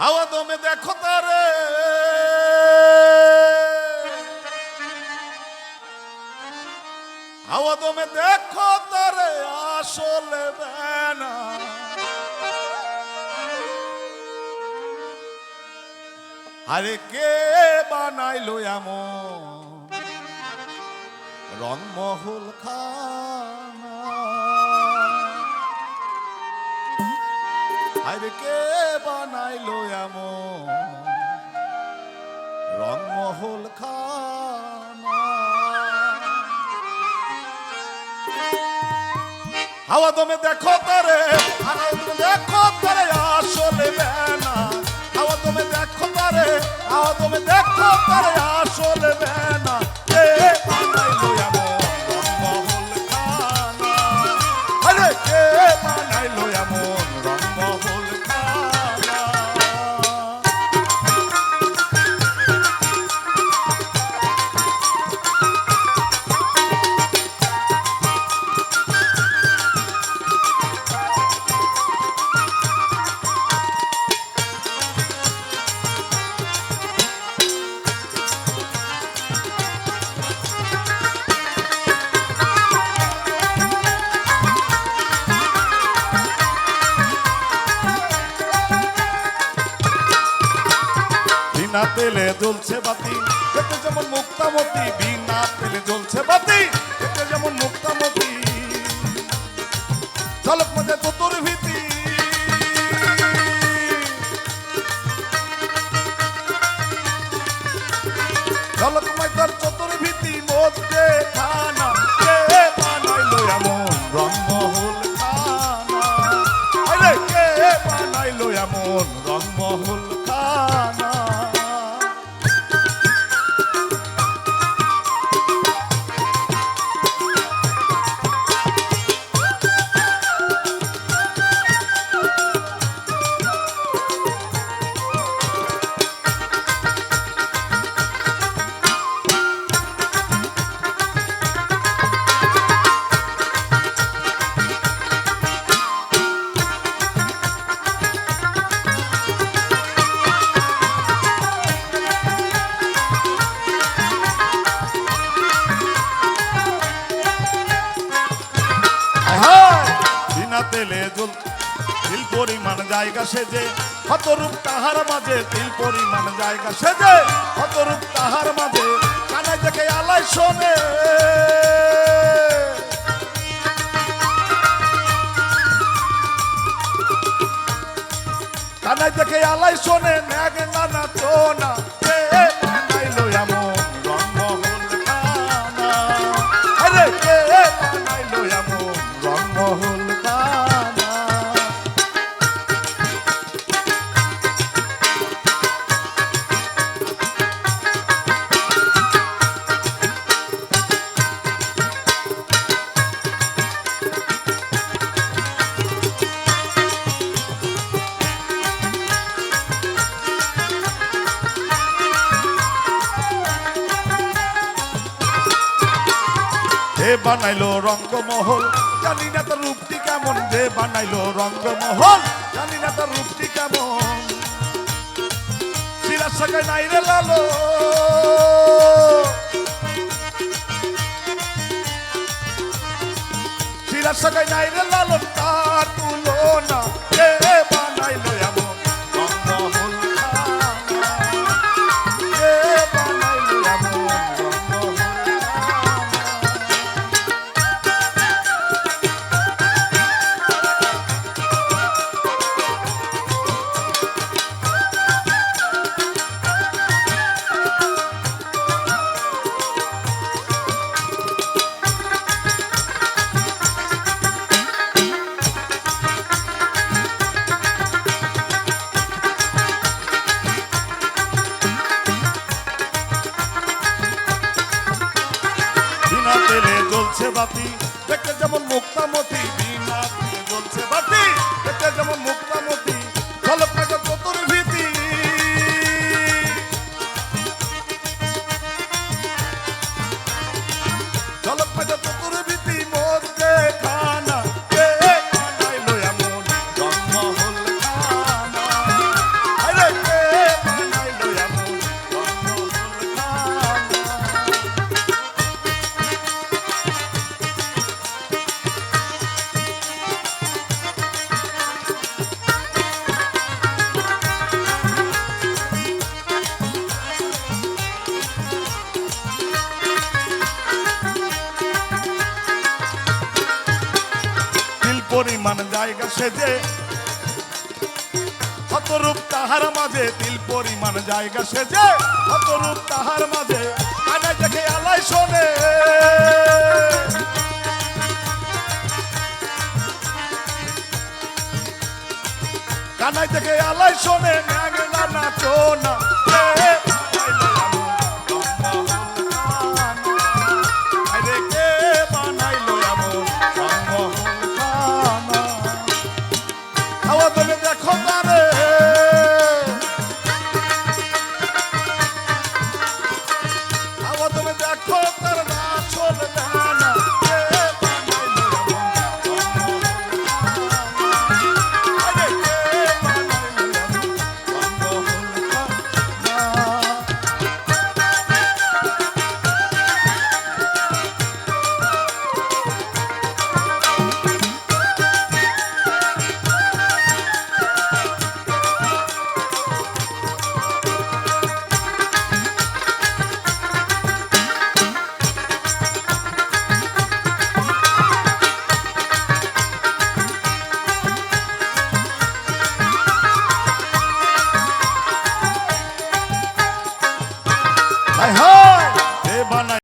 হাওয়া দমে দেখো তারে। হাওয়া দমে দেখো তারে, আসলে বেনা। আরে কে বানাইলো এমন রংমহল খানা? আরে কে বানাইলো এমন। রংমহল খানা। হাওয়া দমে দেখো তারে দেখো তারে, আসলে বেনা। হাওয়া দমে দেখো তারে, হাওয়া দমে দেখো তারে, আসলে বেনা। বিনা তেলে জ্বলছে বাতি। দেখতে যেমন মুক্তামতি, বিনা তেলে জ্বলছে বাতি দেখতে যেমন মুক্তামতি। ঝলক মধ্যে তোর তেলে জল তিল পরিমাণ জায়গা সেজে কত রূপ তাহার মাঝে। তিল পরিমাণ জায়গা সেজে কত রূপ তাহার মাঝে। কানে দেখে আলাই শোনে। কানাই দেখে আলাই শোনে ন্যাগ নানা চোনা। যে বানাইলো রঙ্গমহল, জানি না তার রূপটি কেমন। যে বানাইলো রঙ্গমহল, জানি না তার রূপটি কেমন। সিরাজ সাকাই নাই রে লালো। সিরাজ সাকাই নাই রে লালো, তার তুলনা কে বানাইলো? বাতি দেখতে যেমন মুক্তামতি পরিমাণ জায়গা সেজে অতরূপ তাহার মাঝে তিল পরিমাণ জায়গা সেজে অতরূপ তাহার